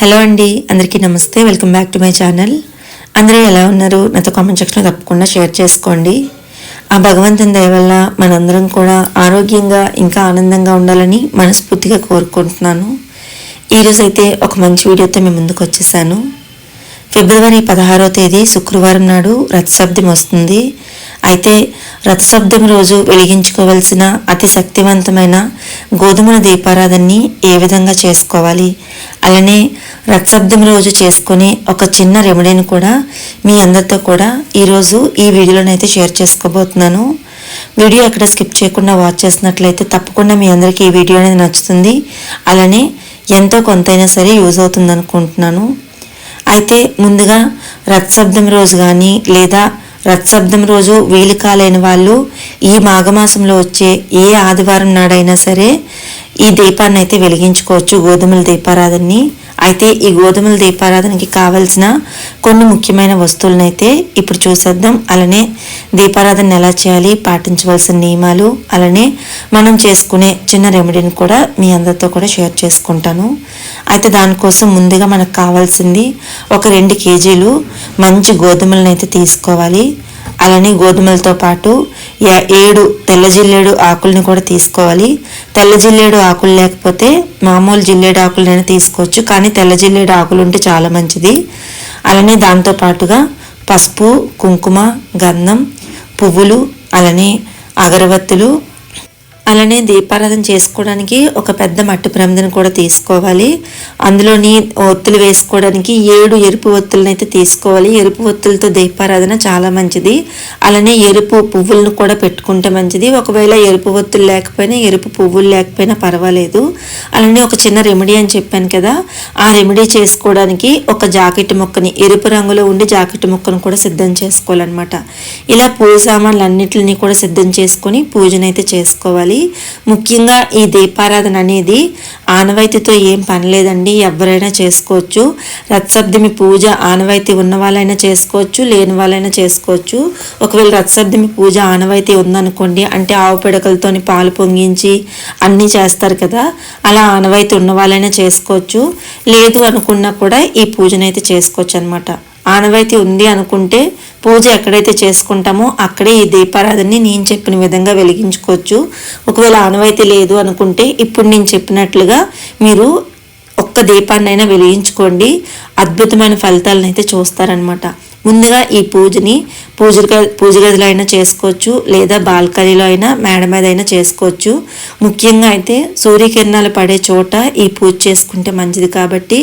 Hello అండి అందరికీ నమస్తే welcome back to my channel అందరూ ఎలా ఉన్నారు? నాతో కామెంట్ సెక్షన్లో తప్పకుండా షేర్ చేసుకోండి. ఆ భగవంతుని దయ వల్ల మనందరం కూడా ఆరోగ్యంగా ఇంకా ఆనందంగా ఉండాలని మనస్ఫూర్తిగా కోరుకుంటున్నాను. ఈరోజు అయితే ఒక మంచి వీడియోతో మేము ముందుకు వచ్చేసాను. ఫిబ్రవరి పదహారో తేదీ శుక్రవారం నాడు రథసప్తమి వస్తుంది. అయితే రథసప్తమి రోజు వెలిగించుకోవలసిన అతి శక్తివంతమైన గోధుమల దీపారాధనని ఏ విధంగా చేసుకోవాలి? అలానే రథసప్తమి రోజు చేసుకునే ఒక చిన్న రెమెడీని కూడా మీ అందరితో కూడా ఈరోజు ఈ వీడియోలోనైతే షేర్ చేసుకోబోతున్నాను. వీడియో ఎక్కడ స్కిప్ చేయకుండా వాచ్ చేసినట్లయితే తప్పకుండా మీ అందరికీ ఈ వీడియో అనేది నచ్చుతుంది. అలానే ఎంతో కొంతైనా సరే యూజ్ అవుతుంది అనుకుంటున్నాను అయితే ముందుగా రథసప్తం రోజు కానీ లేదా రథసప్తం రోజు వీలు కాలేని వాళ్ళు ఈ మాఘమాసంలో వచ్చే ఏ ఆదివారం నాడైనా సరే ఈ దీపాన్ని అయితే వెలిగించుకోవచ్చు గోధుమల దీపారాధనని. అయితే ఈ గోధుమల దీపారాధనకి కావలసిన కొన్ని ముఖ్యమైన వస్తువులనైతే ఇప్పుడు చూసేద్దాం. అలానే దీపారాధన ఎలా చేయాలి పాటించవలసిన నియమాలు అలానే మనం చేసుకునే చిన్న రెమెడీని కూడా మీ అందరితో కూడా షేర్ చేసుకుంటాను. అయితే దానికోసం ముందుగా మనకు కావాల్సింది ఒక రెండు కేజీలు మంచి గోధుమలను అయితే తీసుకోవాలి. అలానే గోధుమలతో పాటు ఏడు తెల్ల జిల్లేడు ఆకుల్ని కూడా తీసుకోవాలి. తెల్ల జిల్లేడు ఆకులు లేకపోతే మామూలు జిల్లేడు ఆకులైనా తీసుకోవచ్చు కానీ తెల్ల జిల్లేడు ఆకులు ఉంటే చాలా మంచిది. అలానే దాంతో పాటుగా పసుపు కుంకుమ గంధం పువ్వులు అలానే అగరవత్తులు అలానే దీపారాధన చేసుకోవడానికి ఒక పెద్ద మట్టి ప్రమిదను కూడా తీసుకోవాలి. అందులోని ఒత్తులు వేసుకోవడానికి ఏడు ఎరుపు ఒత్తులను అయితే తీసుకోవాలి. ఎరుపు ఒత్తులతో దీపారాధన చాలా మంచిది. అలానే ఎరుపు పువ్వులను కూడా పెట్టుకుంటే మంచిది. ఒకవేళ ఎరుపు ఒత్తులు లేకపోయినా ఎరుపు పువ్వులు లేకపోయినా పర్వాలేదు. అలానే ఒక చిన్న రెమెడీ అని చెప్పాను కదా ఆ రెమెడీ చేసుకోవడానికి ఒక జాకెట్ ముక్కని ఎరుపు రంగులో ఉండి జాకెట్ ముక్కను కూడా సిద్ధం చేసుకోవాలన్నమాట. ఇలా పూజ సామాన్లు అన్నింటిని కూడా సిద్ధం చేసుకొని పూజనైతే చేసుకోవాలి. ముఖ్యంగా ఈ దీపారాధన అనేది ఆనవాయితీతో ఏం పని లేదండి. ఎవరైనా చేసుకోవచ్చు. రథసప్తమి పూజ ఆనవాయితీ ఉన్న వాళ్ళైనా చేసుకోవచ్చు లేని వాళ్ళైనా చేసుకోవచ్చు. ఒకవేళ రథసప్తమి పూజ ఆనవాయితీ ఉందనుకోండి అంటే ఆవు పిడకలతోని పాలు పొంగించి అన్నీ చేస్తారు కదా అలా ఆనవాయితీ ఉన్న వాళ్ళైనా చేసుకోవచ్చు. లేదు అనుకున్నా కూడా ఈ పూజనైతే చేసుకోవచ్చు అనమాట ఆనవాయితీ ఉంది అనుకుంటే పూజ ఎక్కడైతే చేసుకుంటామో అక్కడే ఈ దీపారాధనని నేను చెప్పిన విధంగా వెలిగించుకోవచ్చు. ఒకవేళ ఆనవాయితీ లేదు అనుకుంటే ఇప్పుడు నేను చెప్పినట్లుగా మీరు ఒక్క దీపాన్నైనా వెలిగించుకోండి. అద్భుతమైన ఫలితాలను అయితే చూస్తారనమాట ముందుగా ఈ పూజని పూజ పూజ గదిలో అయినా చేసుకోవచ్చు లేదా బాల్కనీలో అయినా మేడ మీద అయినా చేసుకోవచ్చు. ముఖ్యంగా అయితే సూర్యకిరణాలు పడే చోట ఈ పూజ చేసుకుంటే మంచిది కాబట్టి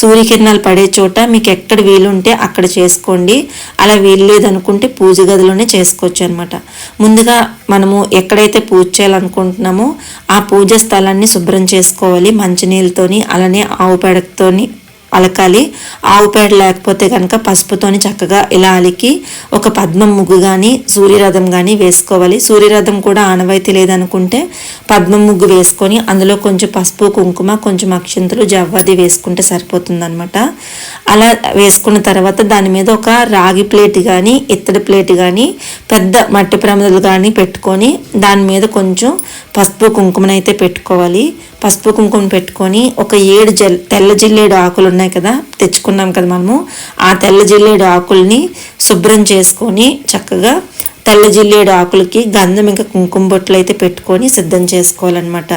సూర్యకిరణాలు పడే చోట మీకు ఎక్కడ వీలుంటే అక్కడ చేసుకోండి. అలా వీలు లేదనుకుంటే పూజ గదిలోనే చేసుకోవచ్చు అనమాట ముందుగా మనము ఎక్కడైతే పూజ చేయాలనుకుంటున్నామో ఆ పూజ స్థలాన్ని శుభ్రం చేసుకోవాలి. మంచినీళ్ళతోని అలానే ఆవు పెడకతోని అలకాలి. ఆవు పేడ లేకపోతే కనుక పసుపుతోని చక్కగా ఇలా అలికి ఒక పద్మం ముగ్గు కానీ సూర్యరథం కానీ వేసుకోవాలి. సూర్యరథం కూడా ఆనవాయితీ లేదనుకుంటే పద్మం ముగ్గు వేసుకొని అందులో కొంచెం పసుపు కుంకుమ కొంచెం అక్షంతలు జవ్వాది వేసుకుంటే సరిపోతుందనమాట అలా వేసుకున్న తర్వాత దాని మీద ఒక రాగి ప్లేట్ కానీ ఇత్తడి ప్లేట్ కానీ పెద్ద మట్టి ప్రమదలు కానీ పెట్టుకొని దాని మీద కొంచెం పసుపు కుంకుమనైతే పెట్టుకోవాలి. పసుపు కుంకుమ పెట్టుకొని ఒక ఏడు జల్ తెల్ల జిల్లేడు ఆకులు ఉన్నాయి కదా తెచ్చుకున్నాం కదా మనము. ఆ తెల్ల జిల్లేడు ఆకుల్ని శుభ్రం చేసుకొని చక్కగా తెల్ల జిల్లేడు ఆకులకి గంధం ఇంకా కుంకుమ బొట్లు అయితే పెట్టుకొని సిద్ధం చేసుకోవాలన్నమాట.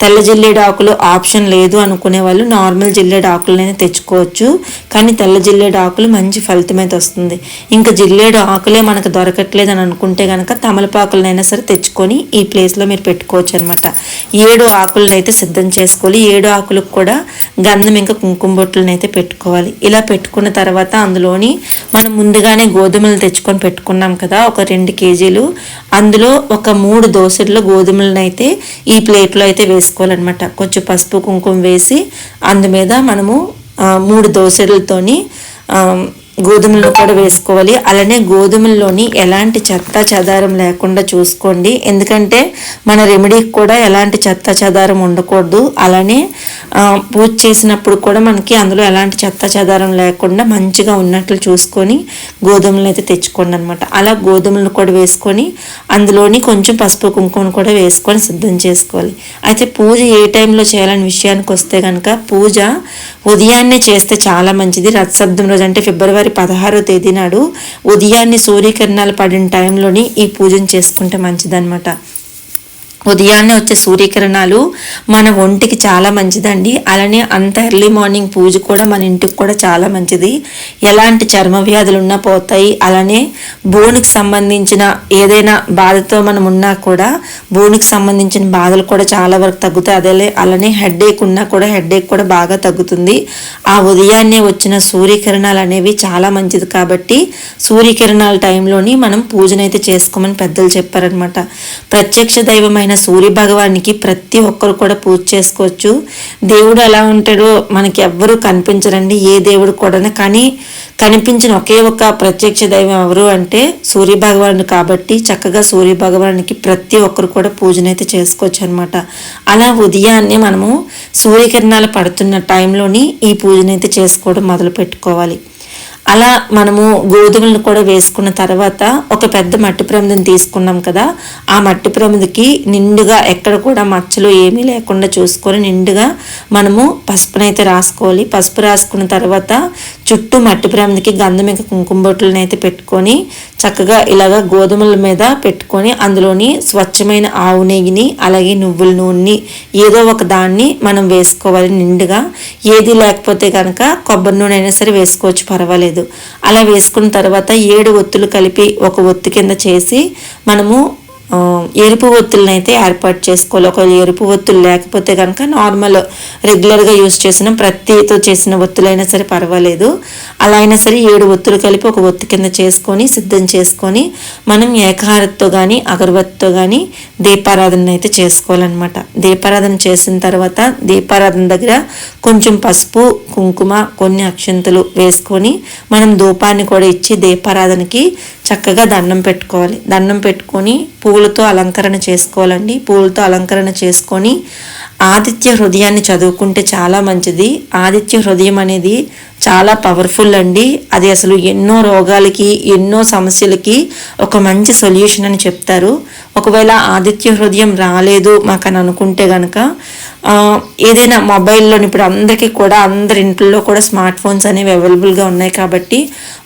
తెల్ల జిల్లేడు ఆకులు ఆప్షన్ లేదు అనుకునే వాళ్ళు నార్మల్ జిల్లేడు ఆకులనే తెచ్చుకోవచ్చు. కానీ తెల్ల జిల్లేడు ఆకులు మంచి ఫలితం అయితే వస్తుంది. ఇంకా జిల్లేడు ఆకులే మనకు దొరకట్లేదు అని అనుకుంటే కనుక తమలపాకులనైనా సరే తెచ్చుకొని ఈ ప్లేస్లో మీరు పెట్టుకోవచ్చు అనమాట ఏడు ఆకులను అయితే సిద్ధం చేసుకోవాలి. ఏడు ఆకులకు కూడా గంధం ఇంకా కుంకుమ బొట్లను అయితే పెట్టుకోవాలి. ఇలా పెట్టుకున్న తర్వాత అందులోని మనం ముందుగానే గోధుమలు తెచ్చుకొని పెట్టుకున్నాం కదా ఒక రెండు కేజీలు. అందులో ఒక మూడు దోశల్లో గోధుమలను అయితే ఈ ప్లేట్లో అయితే వేసుకోవాలన్నమాట. కొంచెం పసుపు కుంకుమ వేసి అందు మీద మనము మూడు దోశలతోని గోధుమలను కూడా వేసుకోవాలి. అలానే గోధుమల్లోని ఎలాంటి చెత్త చెదారం లేకుండా చూసుకోండి. ఎందుకంటే మన రెమెడీకి కూడా ఎలాంటి చెత్త చెదారం ఉండకూడదు. అలానే పూజ చేసినప్పుడు కూడా మనకి అందులో ఎలాంటి చెత్త చెదారం లేకుండా మంచిగా ఉన్నట్లు చూసుకొని గోధుమలను అయితే తెచ్చుకోండి అనమాట అలా గోధుమలను కూడా వేసుకొని అందులోని కొంచెం పసుపు కుంకుమను కూడా వేసుకొని సిద్ధం చేసుకోవాలి. అయితే పూజ ఏ టైంలో చేయాలని విషయానికి వస్తే కనుక పూజ ఉదయాన్నే చేస్తే చాలా మంచిది. రథసప్తం రోజు అంటే ఫిబ్రవరి పదహారో తేదీ నాడు ఉదయాన్నే సూర్యకిరణాలు పడిన టైంలోని ఈ పూజను చేసుకుంటే మంచిదన్నమాట. ఉదయాన్నే వచ్చే సూర్యకిరణాలు మన ఒంటికి చాలా మంచిదండి. అలానే అంత ఎర్లీ మార్నింగ్ పూజ కూడా మన ఇంటికి కూడా చాలా మంచిది. ఎలాంటి చర్మ వ్యాధులు ఉన్నా పోతాయి. అలానే బోనికి సంబంధించిన ఏదైనా బాధతో మనం ఉన్నా కూడా బోనికి సంబంధించిన బాధలు కూడా చాలా వరకు తగ్గుతాయి. అదే అలానే హెడ్ఏక్ ఉన్నా కూడా హెడ్ఏక్ కూడా బాగా తగ్గుతుంది. ఆ ఉదయాన్నే వచ్చిన సూర్యకిరణాలు అనేవి చాలా మంచిది కాబట్టి సూర్యకిరణాల టైంలోని మనం పూజనైతే చేసుకోమని పెద్దలు చెప్పారనమాట ప్రత్యక్ష దైవమైన సూర్య భగవానికి ప్రతి ఒక్కరు కూడా పూజ చేసుకోవచ్చు. దేవుడు ఎలా ఉంటాడో మనకి ఎవ్వరూ కనిపించరండి ఏ దేవుడు కూడా కానీ కనిపించిన ఒకే ఒక ప్రత్యక్ష దైవం ఎవరు అంటే సూర్య భగవానుడు కాబట్టి చక్కగా సూర్య భగవానికి ప్రతి ఒక్కరు కూడా పూజనైతే చేసుకోవచ్చు అనమాట అలా ఉదయాన్నే మనము సూర్యకిరణాలు పడుతున్న టైంలోని ఈ పూజనైతే చేసుకోవడం మొదలు పెట్టుకోవాలి అలా మనము గోధుమలను కూడా వేసుకున్న తర్వాత ఒక పెద్ద మట్టి ప్రమిదని తీసుకున్నాం కదా ఆ మట్టి ప్రమిదకి నిండుగా ఎక్కడ కూడా మచ్చలు ఏమీ లేకుండా చూసుకొని నిండుగా మనము పసుపునైతే రాసుకోవాలి. పసుపు రాసుకున్న తర్వాత చుట్టూ మట్టి ప్రమిదకి గంధం ఇంకా కుంకుమ అయితే పెట్టుకొని చక్కగా ఇలాగ గోధుమల మీద పెట్టుకొని అందులోని స్వచ్ఛమైన ఆవు నెయ్యిని అలాగే నువ్వుల నూనెని ఏదో ఒక దాన్ని మనం వేసుకోవాలి నిండుగా. ఏది లేకపోతే కనుక కొబ్బరి నూనె అయినా సరే వేసుకోవచ్చు పర్వాలేదు. అలా వేసుకున్న తర్వాత ఏడు ఒత్తులు కలిపి ఒక ఒత్తి కింద చేసి మనము ఎరుపు ఒత్తులను అయితే ఏర్పాటు చేసుకోవాలి. ఒకవేళ ఎరుపు ఒత్తులు లేకపోతే కనుక నార్మల్ రెగ్యులర్గా యూస్ చేసిన ప్రతితో చేసిన ఒత్తులైనా సరే పర్వాలేదు. అలా అయినా సరే ఏడు ఒత్తులు కలిపి ఒక ఒత్తి కింద చేసుకొని సిద్ధం చేసుకొని మనం ఏకారత్తో కానీ అగరబత్తితో కానీ దీపారాధన అయితే చేసుకోవాలన్నమాట. దీపారాధన చేసిన తర్వాత దీపారాధన దగ్గర కొంచెం పసుపు కుంకుమ కొన్ని అక్షంతలు వేసుకొని మనం ధూపాన్ని కూడా ఇచ్చి దీపారాధనకి చక్కగా దండం పెట్టుకోవాలి. దండం పెట్టుకొని పువ్వులతో అలంకరణ చేసుకోవాలండి. పువ్వులతో అలంకరణ చేసుకొని ఆదిత్య హృదయాన్ని చదువుకుంటే చాలా మంచిది. ఆదిత్య హృదయం అనేది చాలా పవర్ఫుల్ అండి. అది అసలు ఎన్నో రోగాలకి ఎన్నో సమస్యలకి ఒక మంచి సొల్యూషన్ అని చెప్తారు. ఒకవేళ ఆదిత్య హృదయం రాలేదు మాకు అని అనుకుంటే కనుక ఏదైనా మొబైల్లో ఇప్పుడు అందరికీ కూడా అందరి ఇంట్లో కూడా స్మార్ట్ ఫోన్స్ అనేవి అవైలబుల్గా ఉన్నాయి కాబట్టి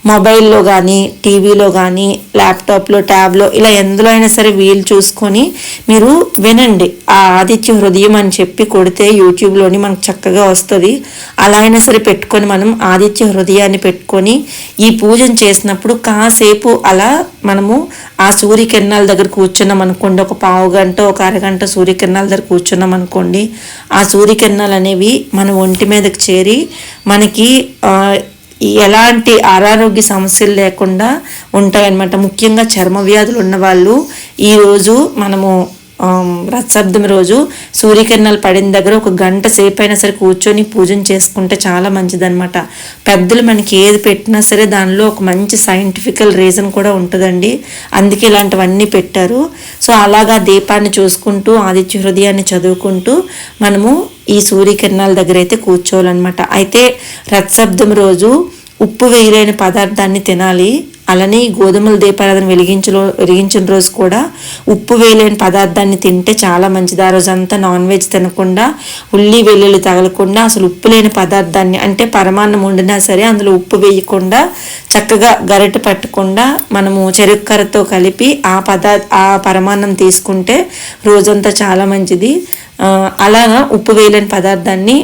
మొబైల్లో కానీ టీవీలో కానీ ల్యాప్టాప్లో ట్యాబ్లో ఇలా ఎందులో అయినా సరే వీలు చూసుకొని మీరు వినండి. ఆ ఆదిత్య హృదయం అని చెప్పి కొడితే యూట్యూబ్లోని మనకు చక్కగా వస్తుంది. అలా అయినా సరే పెట్టుకొని మనం ఆదిత్య హృదయాన్ని పెట్టుకొని ఈ పూజను చేసినప్పుడు కాసేపు అలా మనము ఆ సూర్యకిరణాల దగ్గర కూర్చున్నాం అనుకోండి ఒక పావు గంట ఒక అరగంట సూర్యకిరణాల దగ్గర కూర్చున్నాం అనుకోండి ఆ సూర్యకిరణాలు అనేవి మన ఒంటి మీదకి చేరి మనకి ఎలాంటి అనారోగ్య సమస్యలు లేకుండా ఉంటాయన్నమాట. ముఖ్యంగా చర్మ వ్యాధులు ఉన్నవాళ్ళు ఈరోజు మనము రథసప్తమి రోజు సూర్యకిరణాలు పడిన దగ్గర ఒక గంట సేపు అయినా సరే కూర్చొని పూజను చేసుకుంటే చాలా మంచిదన్నమాట. పెద్దలు మనకి ఏది పెట్టినా సరే దానిలో ఒక మంచి సైంటిఫికల్ రీజన్ కూడా ఉంటుందండి. అందుకే ఇలాంటివన్నీ పెట్టారు. సో అలాగా దీపాన్ని చూసుకుంటూ ఆదిత్య హృదయాన్ని చదువుకుంటూ మనము ఈ సూర్యకిరణాల దగ్గర అయితే కూర్చోవాలన్నమాట. అయితే రథసప్తమి రోజు ఉప్పు వేయలేని పదార్థాన్ని తినాలి. అలానే గోధుమల దీపారాధన వెలిగించలో వెలిగించిన రోజు కూడా ఉప్పు వేయలేని పదార్థాన్ని తింటే చాలా మంచిది. ఆ రోజంతా నాన్ వెజ్ తినకుండా ఉల్లి వెల్లుల్లి తగలకుండా అసలు ఉప్పు లేని పదార్థాన్ని అంటే పరమాన్నం వండినా సరే అందులో ఉప్పు వేయకుండా చక్కగా గరిట పట్టకుండా మనము చెరుక్కరతో కలిపి ఆ పదార్థ ఆ పరమాన్నం తీసుకుంటే రోజంతా చాలా మంచిది. అలాగా ఉప్పు వేయలేని పదార్థాన్ని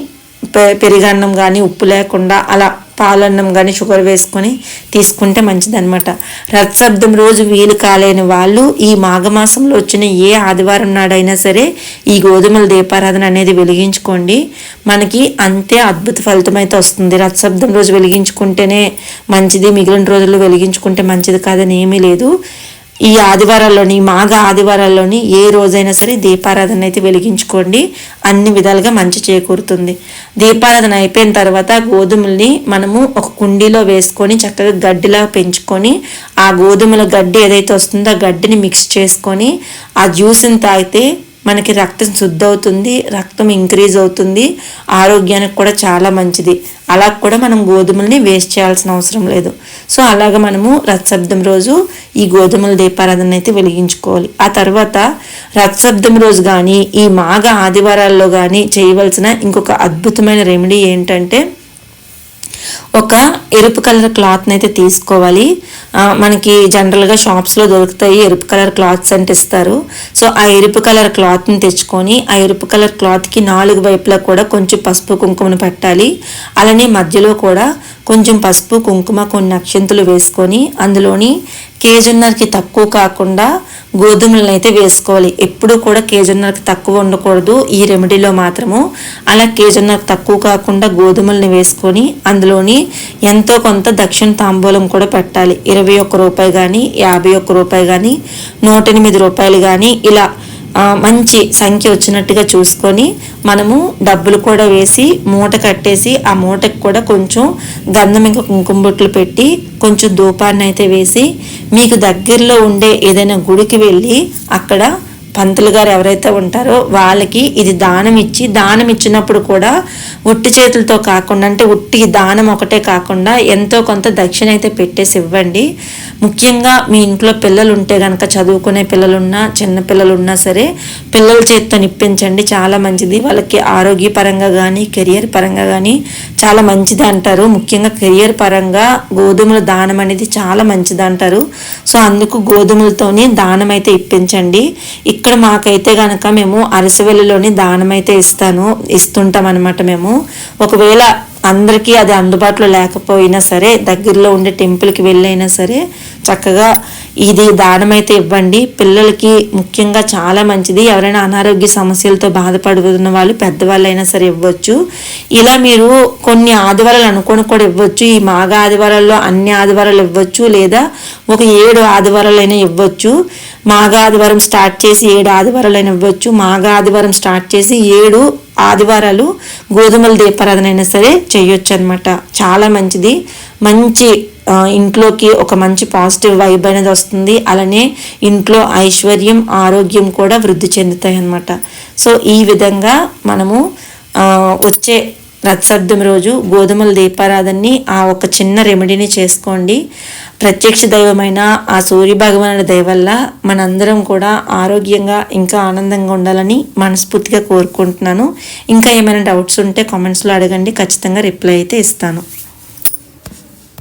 పెరిగన్నం కానీ ఉప్పు లేకుండా అలా పాలన్నం కానీ షుగర్ వేసుకొని తీసుకుంటే మంచిదన్నమాట. రథసప్తం రోజు వీలు కాలేని వాళ్ళు ఈ మాఘమాసంలో వచ్చిన ఏ ఆదివారం నాడైనా సరే ఈ గోధుమల దీపారాధన అనేది వెలిగించుకోండి. మనకి అంతే అద్భుత ఫలితం అయితే వస్తుంది. రథసప్తం రోజు వెలిగించుకుంటేనే మంచిది మిగిలిన రోజుల్లో వెలిగించుకుంటే మంచిది కాదని ఏమీ లేదు. ఈ ఆదివారాల్లోని మాఘ ఆదివారాల్లోని ఏ రోజైనా సరే దీపారాధన అయితే వెలిగించుకోండి. అన్ని విధాలుగా మంచి చేకూరుతుంది. దీపారాధన అయిపోయిన తర్వాత గోధుమల్ని మనము ఒక కుండీలో వేసుకొని చక్కగా గడ్డిలా పెంచుకొని ఆ గోధుమల గడ్డి ఏదైతే వస్తుందో ఆ గడ్డిని మిక్స్ చేసుకొని ఆ జ్యూస్ని తాగితే మనకి రక్తం శుద్ధి అవుతుంది రక్తం ఇంక్రీజ్ అవుతుంది ఆరోగ్యానికి కూడా చాలా మంచిది. అలా కూడా మనం గోధుమల్ని వేస్ట్ చేయాల్సిన అవసరం లేదు. సో అలాగ మనము రథసప్తం రోజు ఈ గోధుమల దీపారాధన అయితే వెలిగించుకోవాలి. ఆ తర్వాత రథసప్తం రోజు కానీ ఈ మాఘ ఆదివారాల్లో కానీ చేయవలసిన ఇంకొక అద్భుతమైన రెమెడీ ఏంటంటే ఒక ఎరుపు కలర్ క్లాత్ని అయితే తీసుకోవాలి. మనకి జనరల్గా షాప్స్లో దొరుకుతాయి ఎరుపు కలర్ క్లాత్స్ అంటే ఇస్తారు. సో ఆ ఎరుపు కలర్ క్లాత్ని తెచ్చుకొని ఆ ఎరుపు కలర్ క్లాత్కి నాలుగు వైపులా కూడా కొంచెం పసుపు కుంకుమను పెట్టాలి. అలానే మధ్యలో కూడా కొంచెం పసుపు కుంకుమ కొన్ని అక్షంతులు వేసుకొని అందులోని కేజన్నరకి తక్కువ కాకుండా గోధుమలను అయితే వేసుకోవాలి. ఎప్పుడూ కూడా కేజన్నరకి తక్కువ ఉండకూడదు ఈ రెమెడీలో మాత్రము అలా కేజన్నరకు తక్కువ కాకుండా గోధుమల్ని వేసుకొని అందులోని ఎంతో కొంత దక్షిణ తాంబూలం కూడా పెట్టాలి. ఇరవై ఒక్క రూపాయి కానీ యాభై ఒక్క రూపాయి కానీ నూట ఎనిమిది రూపాయలు కానీ ఇలా మంచి సంఖ్య వచ్చినట్టుగా చూసుకొని మనము డబ్బులు కూడా వేసి మూట కట్టేసి ఆ మూటకు కూడా కొంచెం గంధం ఇంకా కుంకుమ బొట్లు పెట్టి కొంచెం ధూపాన్ని అయితే వేసి మీకు దగ్గరలో ఉండే ఏదైనా గుడికి వెళ్ళి అక్కడ పంతులు గారు ఎవరైతే ఉంటారో వాళ్ళకి ఇది దానం ఇచ్చి దానం ఇచ్చినప్పుడు కూడా ఒట్టి చేతులతో కాకుండా అంటే ఉట్టి దానం ఒకటే కాకుండా ఎంతో కొంత దక్షిణ అయితే పెట్టేసి ఇవ్వండి. ముఖ్యంగా మీ ఇంట్లో పిల్లలు ఉంటే కనుక చదువుకునే పిల్లలున్నా చిన్న పిల్లలున్నా సరే పిల్లల చేతితో నిప్పించండి. చాలా మంచిది. వాళ్ళకి ఆరోగ్యపరంగా కానీ కెరియర్ పరంగా కానీ చాలా మంచిది అంటారు. ముఖ్యంగా కెరియర్ పరంగా గోధుమల దానం అనేది చాలా మంచిది అంటారు. సో అందుకు గోధుమలతోనే దానం అయితే ఇప్పించండి. ఇక్కడ ఇక్కడ మాకైతే కనుక మేము అరసవెల్లిలోని దానం అయితే ఇస్తాను ఇస్తుంటాం అనమాట మేము. ఒకవేళ అందరికీ అది అందుబాటులో లేకపోయినా సరే దగ్గరలో ఉండే టెంపుల్కి వెళ్ళైనా సరే చక్కగా ఇది దానమైతే అయితే ఇవ్వండి. పిల్లలకి ముఖ్యంగా చాలా మంచిది. ఎవరైనా అనారోగ్య సమస్యలతో బాధపడుతున్న వాళ్ళు పెద్దవాళ్ళైనా సరే ఇవ్వచ్చు. ఇలా మీరు కొన్ని ఆదివారాలు అనుకొని కూడా ఇవ్వచ్చు. ఈ మాఘ ఆదివారాల్లో అన్ని ఆదివారాలు ఇవ్వచ్చు. లేదా ఒక ఏడు ఆదివారాలైనా ఇవ్వచ్చు. మాఘ ఆదివారం స్టార్ట్ చేసి ఏడు ఆదివారాలైనా ఇవ్వచ్చు. మాఘ ఆదివారం స్టార్ట్ చేసి ఏడు ఆదివారాలు గోధుమల దీపారాధన అయినా సరే చేయొచ్చు అనమాట చాలా మంచిది. మంచి ఇంట్లోకి ఒక మంచి పాజిటివ్ వైబ్ అనేది వస్తుంది. అలానే ఇంట్లో ఐశ్వర్యం ఆరోగ్యం కూడా వృద్ధి చెందుతాయి అన్నమాట సో ఈ విధంగా మనము వచ్చే రథసప్తమి రోజు గోధుమల దీపారాధనని ఆ ఒక చిన్న రెమెడీని చేసుకోండి. ప్రత్యక్ష దైవమైన ఆ సూర్య భగవానుడి దయ వల్ల మనందరం కూడా ఆరోగ్యంగా ఇంకా ఆనందంగా ఉండాలని మనస్ఫూర్తిగా కోరుకుంటున్నాను. ఇంకా ఏమైనా డౌట్స్ ఉంటే కామెంట్స్లో అడగండి. ఖచ్చితంగా రిప్లై అయితే ఇస్తాను.